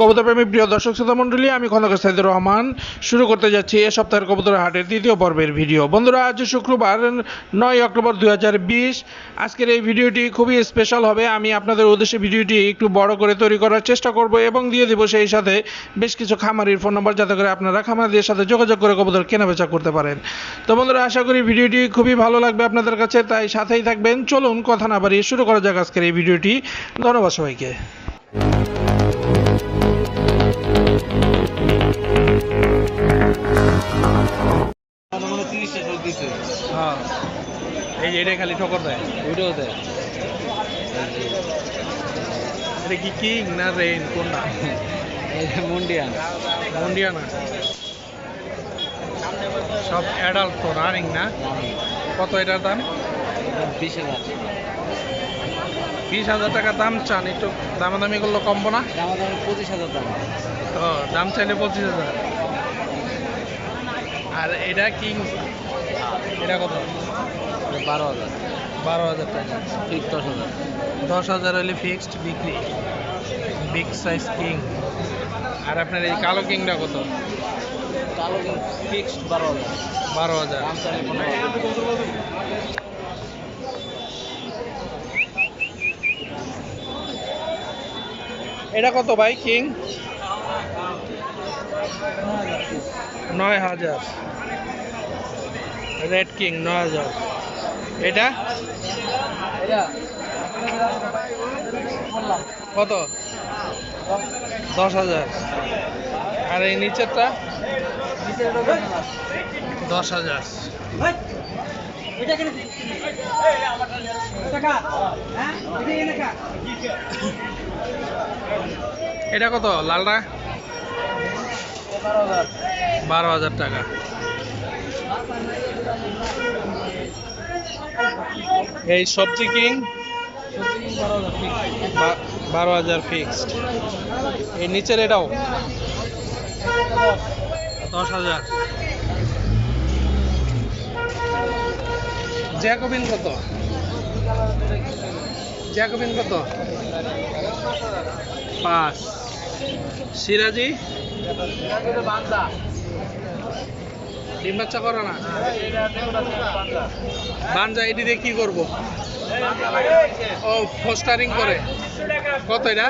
কবুতরপ্রেমী প্রিয় দর্শক শ্রোতা মণ্ডলী, আমি খন্দকার সাইদুর রহমান। শুরু করতে যাচ্ছি এ সপ্তাহের কবুতর হাটের দ্বিতীয় পর্বের ভিডিও। বন্ধুরা, আজ শুক্রবার, নয় অক্টোবর দু হাজার বিশ। আজকের এই ভিডিওটি খুবই স্পেশাল হবে। আমি আপনাদের উদ্দেশ্যে ভিডিওটি একটু বড় করে তৈরি করার চেষ্টা করব এবং দিয়ে দেবো সেই সাথে বেশ কিছু খামারির ফোন নম্বর যাতে করে আপনারা খামারিদের সাথে যোগাযোগ করে কবুতর কেনাবেচা করতে পারেন। তো বন্ধুরা, আশা করি ভিডিওটি খুবই ভালো লাগবে আপনাদের কাছে, তাই সাথেই থাকবেন। চলুন, কথা না বাড়িয়ে শুরু করা যাক আজকের এই ভিডিওটি। ধন্যবাদ সবাইকে। এই যে এটাই খালি ঠকর দেয়। ওইটাও দেয়। এটা কি কিং না রেইন কোনটা? মুন্ডিয়ান। মুন্ডিয়া সব অ্যাডাল্ট তো রানিং না? কত এটার দাম? বিশ হাজার। বিশ হাজার টাকা দাম চান একটু দামাদামি করলে কমবো না? আমার দাম পঁচিশ হাজার দাম। ও দাম চাইলে পঁচিশ হাজার। আর এটা কিং এটা কত? বারো হাজার। বারো হাজার টাকা। ঠিক দশ হাজার। দশ হাজার হলে ফিক্সড বিক্রি। বিগ সাইজ কিং আর আপনার এই কালো কিংটা কত? কালো কিং ফিক্সড বারো হাজার। বারো হাজার। এটা কত ভাই কিং নয় হাজার। রেড কিং নয় হাজার এটা? কত? দশ হাজার। আর এই নিচেরটা? দশ হাজার। এটা কত? লালটা? বারো হাজার টাকা। এই সবজি কিং? বারো হাজার ফিক্সড এই নিচের এটাও? দশ হাজার। জ্যাকোবিন কত? জ্যাকোবিন কত? পাঁচ। সিরাজি? ডিম বাচ্চা করো না? বানজা এটি দিয়ে কি করব? ও ফোস্টারিং করে। কত এটা?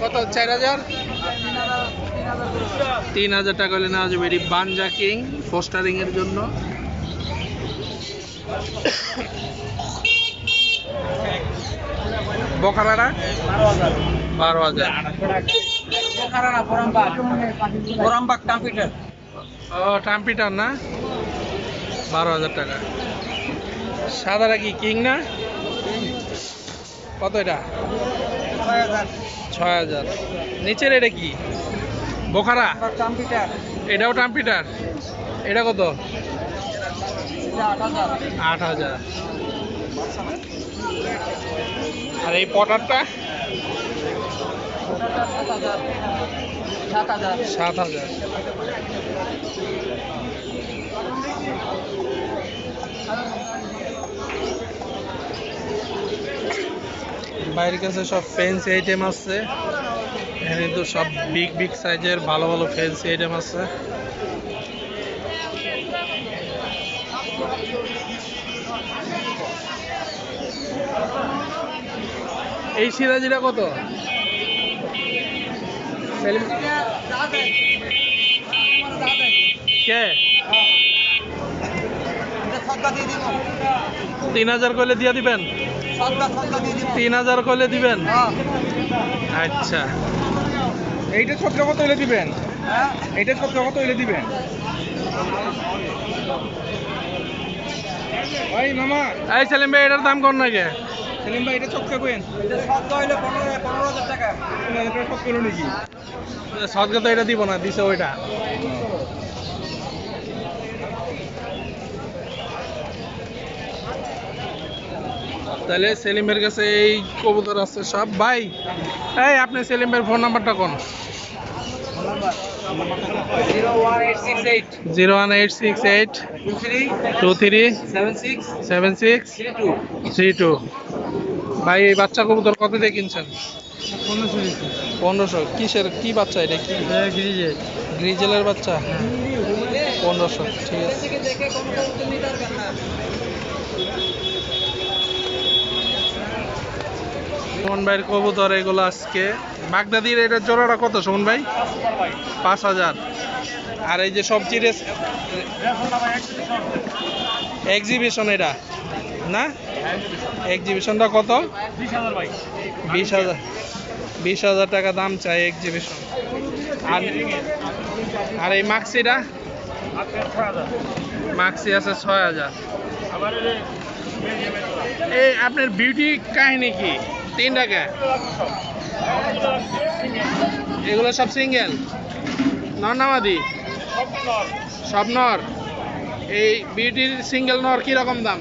কত? চার হাজার? তিন হাজার টাকা হলে নেওয়া যাবে। এটি বানজা কিং ফোস্টারিং এর জন্য। বখারাটা? বারো হাজার। কোরামবাগ কম্পিউটার ও টাম্পিটার না? বারো হাজার টাকা। সাদাটা কি কিং না? কত এটা? ছয় হাজার। নিচের এটা কি? বোখারা? এটাও টাম্পিটার। এটা কত? আট হাজার। আর এই পটারটা? সাত হাজার। বাইরের কাছে সব ফেন্সি আইটেম আছে। এখানে কিন্তু সব বিগ বিগ সাইজের ভালো ভালো ফেন্সি আইটেম আছে। এই সিরাজিটা কত? কে? তিন হাজার করলে দিয়ে দিবেন? তিন হাজার করলে দিবেন? আচ্ছা। এইটা ছত্র কত দিবেন। এইটা ছত্র কত দিবেন। ওই মামা। এই সেলিম ভাই, এটার দাম কর নাকি? সেলিম ভাই এটা পনেরো হাজার টাকা। হলো নাকি? তো এটা দিব না দিছে ওইটা। তাহলে সেলিমের কাছে এই কবুতর আছে সব। ভাই এই আপনি সেলিমের ফোন নাম্বারটা কোন? Zero one eight six eight. Zero one eight six eight two three two three seven six seven six three two. Three two. ভাই এই বাচ্চা কবুতর কত দিয়ে কিনছেন? পনেরোশো কিসের কি বাচ্চা এটা? কি? গ্রিজেলের বাচ্চা? পনেরোশো ঠিক আছে। সুমন ভাইয়ের কবুতর এগুলো আজকে। বাগদাদির এটা জোড়াটা কত সুমন ভাই? পাঁচ হাজার। আর এই যে সবজির এক্সিবিশন এটা না? এক্সিবিশনটা কত? বিশ হাজার বিশ হাজার। টাকা দাম চাই এক্সিবিশন আর আর এই মাক্সিটা মাক্সি আছে ছয় হাজার। এই আপনার বিউটি কাহিনী কি? তিন টাকা এগুলো সব সিঙ্গেল নর নামাদি সব নর এই বিউটির সিঙ্গেল নর কি রকম দাম?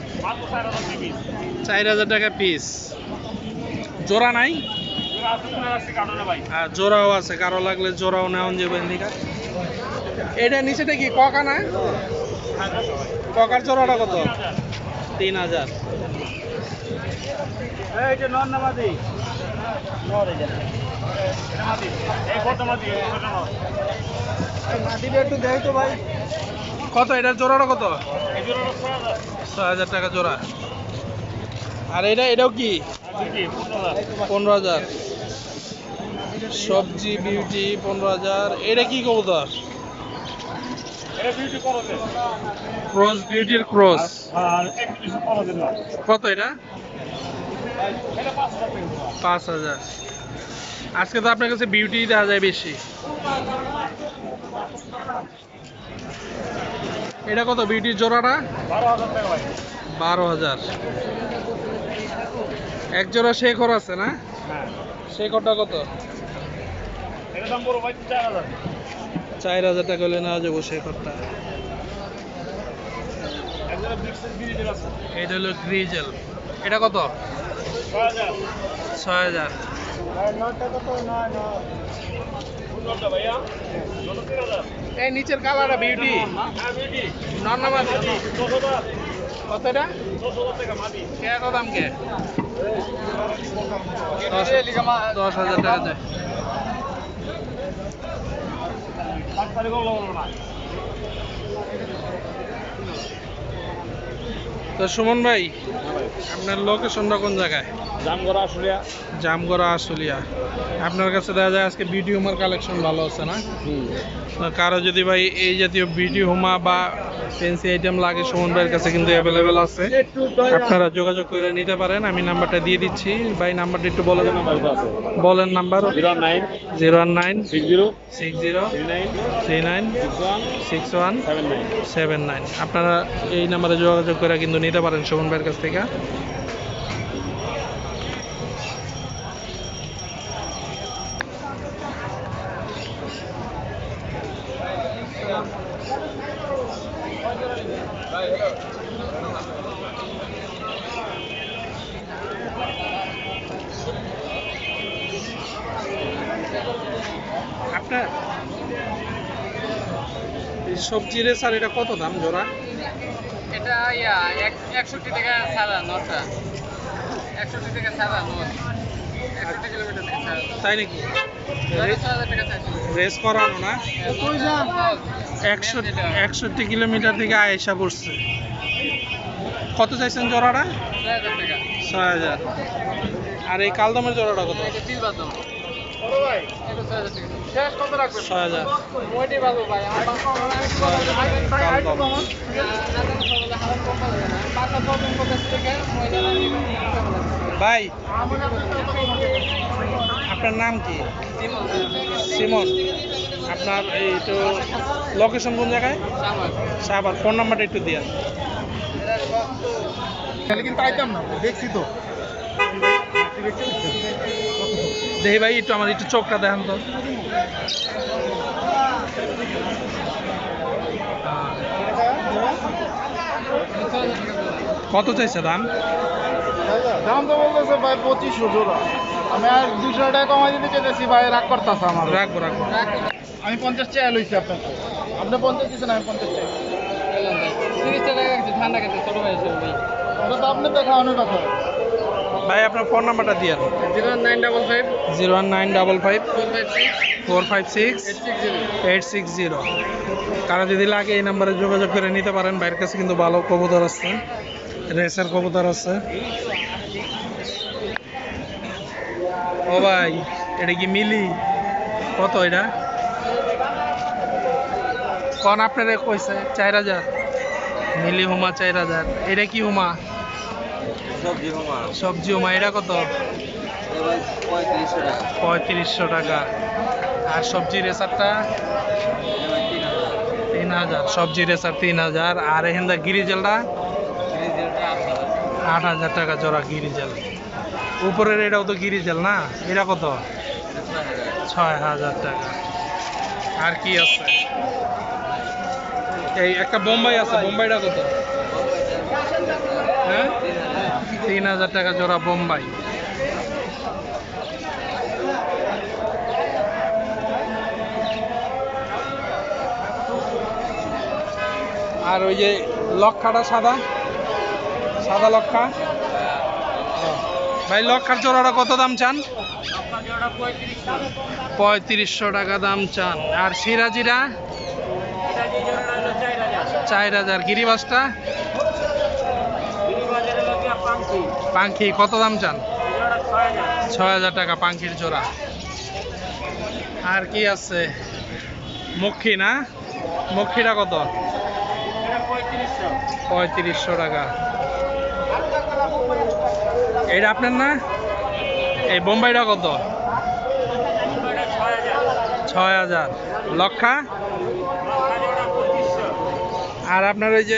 চার হাজার টাকা পিস জোড়া নাই? আর জোড়াও আছে কারও লাগলে জোড়াও নেওয়া যাবে এটা নিচেটা কি ককা না? ককার জোড়াটা কত? তিন হাজার। কত এটার জোড়াটা কত? ছয় হাজার টাকা জোড়া। আর এটা এটাও কি? পনেরো হাজার। সবজি বিউটি পনেরো হাজার। এটা কি কবুতর? ক্রস বিউটির ক্রস। কত এটা? পাঁচ হাজার। আজকে তো আপনার কাছে বিউটি দেখা যায় বেশি। এটা কত? বিউটির জোড়াটা? বারো হাজার। এক জোড়া শেখর আছে না? শেখরটা কত? চার হাজার। টাকা হলে নেওয়া যাব শেখরটা। এটা হলো গ্রিজেল এটা কত? ছয় হাজার। এই নিচের কালারটা বিউটি নন নামাজ কত এটা? কে কত দাম কে? দশ- হাজার টাকা যায় তো সুমন ভাই আপনার লোকেশনটা কোন জায়গায়? জামগড়া আসলিয়া জামগড়া আশুলিয়া। আপনার কাছে দেখা যায় আজকে বিউটি হোমার কালেকশন ভালো আছে না? কারও যদি ভাই এই জাতীয় বিউটি হোমা বা ফেন্সি আইটেম লাগে সুমন ভাইয়ের কাছে কিন্তু অ্যাভেলেবেল আছে। আপনারা যোগাযোগ করে নিতে পারেন আমি নাম্বারটা দিয়ে দিচ্ছি। ভাই নাম্বারটা একটু বলে দেন। বলেন number. Zero nine. Zero one nine. Six zero. Six zero. Three nine. Three nine. Six one. Seven nine. আপনারা এই নাম্বারে যোগাযোগ করে কিন্তু নিতে পারেন সুমন ভাইয়ের কাছ থেকে। আপনার সবজি রে স্যার এটা কত দাম জোড়া? ইয়া একষট্টি টাকা সারা নটা একষট্টি টাকা সারা নট একষট্টি কিলোমিটার থেকে সারা তাই নাকি? সাড়ে ছয় হাজার টাকা চাইছিল রেস করানো না? একষট্টি একষট্টি কিলোমিটার থেকে আয়েশা পড়ছে কত চাইছেন জোড়াটা? ছয় হাজার আর এই কালদমের জোড়াটা কত? তিল শেষ কত রাখবেন ছয় হাজার। ভালো ভাই আপনার নাম কি? সিমন। আপনার এই তো লোকেশন কোন জায়গায়? সাহাবার ফোন নাম্বারটা একটু দিয়ে তাহলে কিন্তু আইতাম না দেখছি তো। দেখি ভাই একটু আমার একটু চোখটা দেখান তো। কত চাইছে দাম? দাম তো বলতেছে ভাই পঁচিশশো জোড়া। আমি আর দুশো টাকা কমাই দিতে চেয়েছি ভাই রাগ করতেছে আমার। রাখব রাখব। আমি পঞ্চাশ টাকা লইছি আপনাকে আপনি পঞ্চাশ দিচ্ছেন আমি পঞ্চাশ টাকা তিরিশ টাকা ঠান্ডা খেতে ছোট ভাই। ওটা তো আপনি কথা। ভাই আপনার ফোন নাম্বারটা দিয়ে zero nine double five. Zero one nine double five. Four five six. Eight six zero. Eight six zero কারও যদি লাগে এই নাম্বারে যোগাযোগ করে নিতে পারেন বাইরের কাছে কিন্তু ভালো কবুতর আছে। রেসের কবুতর আছে। ও ভাই এটা কি মিলি? কত এটা? কন আপনারে কইছে? চার হাজার। মিলি হুমা চার হাজার। এটা কি হুমা? সবজি হোমা এটা কত? পঁয়ত্রিশশো টাকা। আর সবজি রেসারটা? তিন হাজার। সবজি রেসার তিন হাজার। আর এখানটা গিরিজেলটা? আট হাজার। টাকা জোড়া গিরিজেল। উপরের এটাও তো গিরিজেল না? এটা কত? ছয় হাজার টাকা। আর কি আছে? এই একটা বোম্বাই আছে বোম্বাইটা কত হ্যাঁ তিন হাজার টাকা জোড়া বোম্বাই। আর ওই যে লক্ষাটা সাদা সাদা লক্ষা। ভাই লক্ষার জোড়াটা কত দাম চান? পঁয়ত্রিশশো টাকা দাম চান। আর সিরাজিরা? চার হাজার। গিরিবাসটা? পাঙ্খি কত দাম চান? ছয় হাজার টাকা পাঙ্খির জোড়া। আর কি আছে? মক্ষী না? মক্ষীটা কত? পঁয়ত্রিশশো টাকা। এইটা আপনার না? এই বোম্বাইটা কত? এটা ছয় হাজার। লক্ষা? আর আপনার ওই যে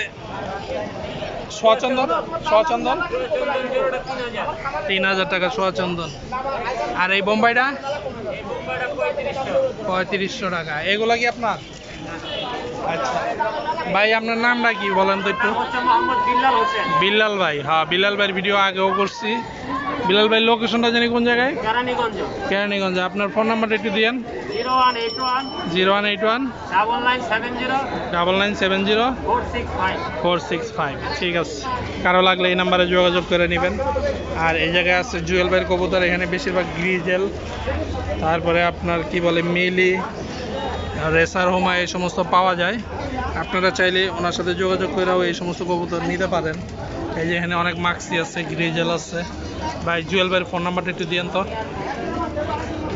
স্বচন্দন স্বচন্দন তিন হাজার টাকা সোয়াচন্দন। আর এই বোম্বাইটা? পঁয়ত্রিশশো টাকা। এগুলো কি আপনার? আচ্ছা। ভাই আপনার নামটা কি বলেন তো একটু? বিল্লাল ভাই। হ্যাঁ বিল্লাল ভাইয়ের ভিডিও আগেও করছি। বিল্লাল ভাই লোকেশনটা জানি কোন জায়গায়? কেরানীগঞ্জ। কেরানীগঞ্জে। আপনার ফোন নাম্বারটা একটু দিয়েন। Zero one eight one. Zero one eight one. Double nine seven zero. Four six five. ঠিক আছে। কারও লাগলে এই নাম্বারে যোগাযোগ করে নেবেন। আর এই জায়গায় আছে জুয়েল ভাইয়ের কবুতর এখানে বেশিরভাগ গ্রিজেল। তারপরে আপনার কি বলে মিলি রেসার হোমা এই সমস্ত পাওয়া যায়। আপনারা চাইলে ওনার সাথে যোগাযোগ করেও এই সমস্ত কবুতর নিতে পারেন। এই যে এখানে অনেক মাক্সি আছে গ্রিজেল আছে। ভাই জুয়েল ভাইয়ের ফোন নাম্বারটা একটু দিয়েন তো।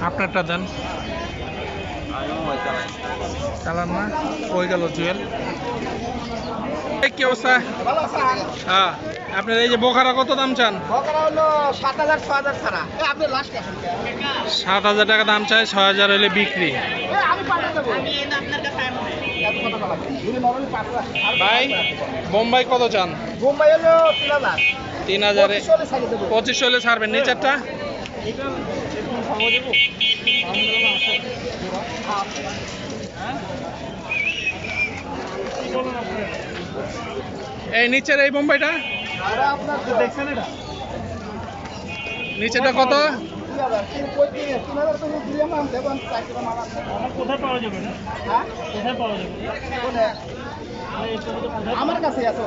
আপনারটা দেন। চালান না কই গেল জুয়েল? এই কি অবস্থা? হ্যাঁ আপনার এই যে বোখারা কত দাম চান? সাত হাজার টাকা দাম চাই ছয় হাজার হলে বিক্রি। ভাই বোম্বাই কত চান? বোম্বাই হলো তিন হাজার। পঁচিশ হলে ছাড়বেন নিচারটা? এই নিচের এই বোম্বাইটা? নিচেটা কত? কোথায় পাওয়া যাবে না? হ্যাঁ? কোথায় পাওয়া যাবে? আমার কাছে আছে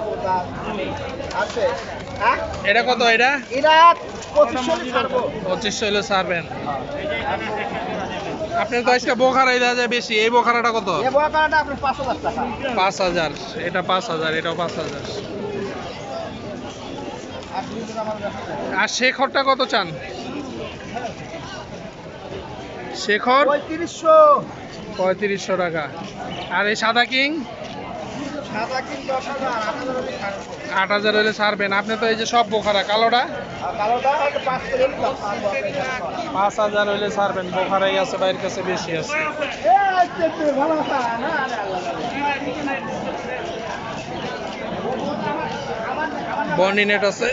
আছে। হ্যাঁ? এটা কত এটা? এটা পঁচিশশো হলে ছাড়বেন। আপনার তো আজকে বোখারাই দেওয়া যায় বেশি। এই বোখারাটা কত? পাঁচ হাজার পাঁচ হাজার। এটা পাঁচ হাজার এটাও পাঁচ হাজার। আর শেখরটা কত চান? শেখর? পঁয়ত্রিশশো। পঁয়ত্রিশশো টাকা। আর এই সাদা কিং? আট হাজার হলে ছাড়বেন। আপনি তো এই যে সব বোখারা কালোটা? পাঁচ হাজার হলে ছাড়বেন। বোখারাই আছে বাইরের কাছে বেশি আছে। এ, ভালো কথা। না, না, না, না। বন্ডি নেট আছে।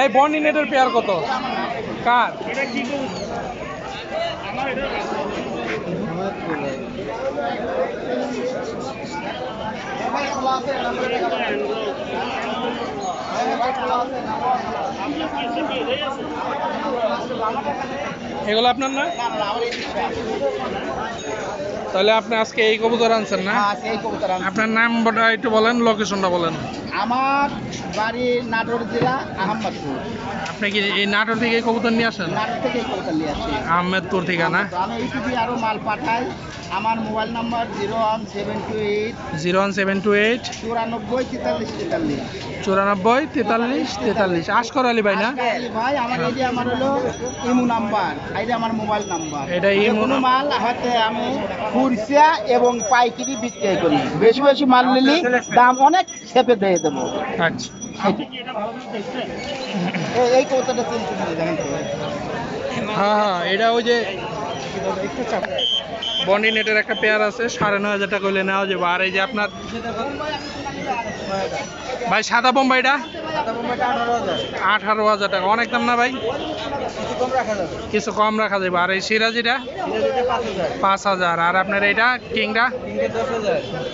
এই বন্ডি নেটের পেয়ার কত? কার? ভাই, এগুলো আপনার না? তাহলে আপনি আজকে এই কবুতর আনছেন না? হ্যাঁ আপনার নামটা একটু বলেন লোকেশনটা বলেন। আমার বাড়ি নাটোর জেলা আহমদপুর আপনি কি এই নাটোর থেকে কবুতর নিয়ে আসেন? নাটোর থেকে কবুতর নিয়ে আসছি। আহমেদপুর থেকে না? আমি ইউটিউবে আরও মাল পাঠাই। আমার mobile number zero one seven two eight. Zero one seven two eight. চুরানব্বই তেতাল্লিশ তেতাল্লিশ। চুরানব্বই তেতাল্লিশ তেতাল্লিশ। আশকর আলী ভাই না? ভাই আমার যে আমার হলো ইমু নাম্বার। এই আমার মোবাইল নাম্বার। এটা কোনো মাল হয়তো আমি খুরসা এবং পাইকারি বিক্রি করি। বেশি বেশি মাল নিলে দাম অনেক চেপে দিয়ে দেবো। আচ্ছা। এই- কৌতাটা চিনতে দেখেন হ্যাঁ হ্যাঁ এটা ওই যে বন্ডি নেটের একটা পেয়ার আছে সাড়ে নয় হাজার টাকা হলে নেওয়া যাবে। আর এই যে আপনার ভাই সাদা বোম্বাইটা? আঠারো হাজার টাকা। অনেক দাম না ভাই? কিছু কম রাখা যাবে। আর এই সিরাজিটা পাঁচ হাজার। আর আপনার এইটা? কিংটা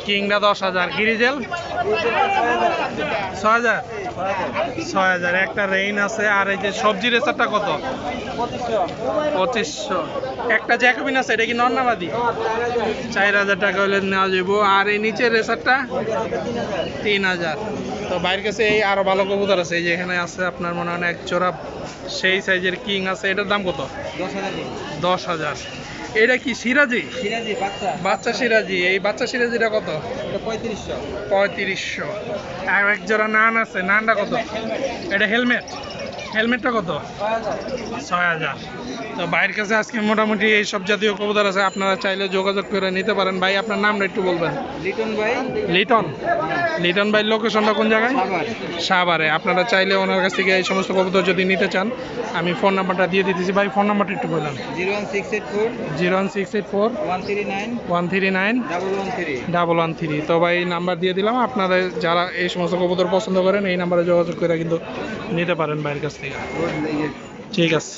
কিংটা দশ হাজার। গিরিজেল? ছয় হাজার? ছয় হাজার। একটা রেইন আছে। আর এই যে সবজি রেসারটা কত? পঁচিশশো। একটা জ্যাকবিন আছে এটা কি নন্নাবাদি চার হাজার টাকা হলে নেওয়া যাব আর এই নিচের রেসারটা তিন হাজার। তো বাইরের কাছে এই আরও ভালো কবুতর আছে এই যে এখানে আছে আপনার মনে হয় এক চোরা সেই সাইজের কিং আছে এটার দাম কত? দশ হাজার এটা কি সিরাজি? বাচ্চা। সিরাজি। এই বাচ্চা সিরাজিটা কত? পঁয়ত্রিশশো। পঁয়ত্রিশশো। আর এক জোড়া নান আছে নানটা কত? এটা হেলমেট হেলমেটটা কত? ছয় হাজার। তো বাইরের কাছে আজকে মোটামুটি এই সব জাতীয় কবুতর আছে আপনারা চাইলে যোগাযোগ করে নিতে পারেন। ভাই আপনার নামটা একটু বলবেন। লিটন ভাই। লিটন? লিটন ভাই লোকেশনটা কোন জায়গায়? সাভারে। আপনারা চাইলে ওনার কাছ থেকে এই সমস্ত কবুতর যদি নিতে চান আমি ফোন নাম্বারটা দিয়ে দিতেছি। ভাই ফোন নাম্বারটা একটু বললাম zero one six eight four. Zero one six eight four. One three nine. One three nine. Double one three. Double one three. তো ভাই নাম্বার দিয়ে দিলাম। আপনারা যারা এই সমস্ত কবুতর পছন্দ করেন এই নাম্বারে যোগাযোগ করে কিন্তু নিতে পারেন ভাইয়ের কাছ থেকে। ঠিক আছে।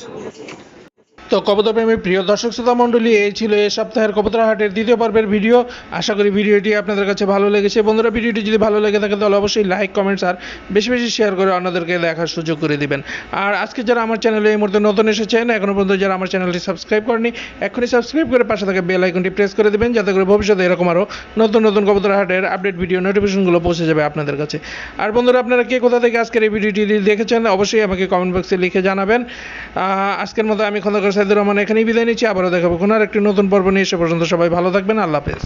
তো কবুতর প্রেমী প্রিয় দর্শক শ্রোতা মণ্ডলী, এই ছিল এ সপ্তাহের কবুতর হাটের দ্বিতীয় পর্বের ভিডিও। আশা করি ভিডিওটি আপনাদের কাছে ভালো লেগেছে। বন্ধুরা, ভিডিওটি যদি ভালো লেগে থাকে, তাহলে অবশ্যই লাইক, কমেন্টস আর বেশি বেশি শেয়ার করে অন্যদেরকে দেখার সুযোগ করে দিবেন। আর আজকে যারা আমার চ্যানেলে এই মুহূর্তে নতুন এসেছেন এখনও পর্যন্ত যারা আমার চ্যানেলটি সাবস্ক্রাইব করেনি এখনই সাবস্ক্রাইব করে পাশে থাকা বেল আইকনটি প্রেস করে দেবেন, যাতে করে ভবিষ্যতে এরকম আরও নতুন নতুন কবুতর হাটের আপডেট ভিডিও নোটিফিকেশনগুলো পৌঁছে যাবে আপনাদের কাছে। আর বন্ধুরা, আপনারা কে কোথা থেকে আজকের এই ভিডিওটি দেখেছেন, অবশ্যই আমাকে কমেন্ট বক্সে লিখে জানাবেন। আজকের মতো আমি খন্দকার সাইদুর রহমান, এখানেই বিদায় নিচ্ছি। আবারও দেখাবো কোনো আর একটি নতুন পর্ব নিয়ে। এসে পর্যন্ত সবাই ভালো থাকবেন। আল্লাহ হাফেজ।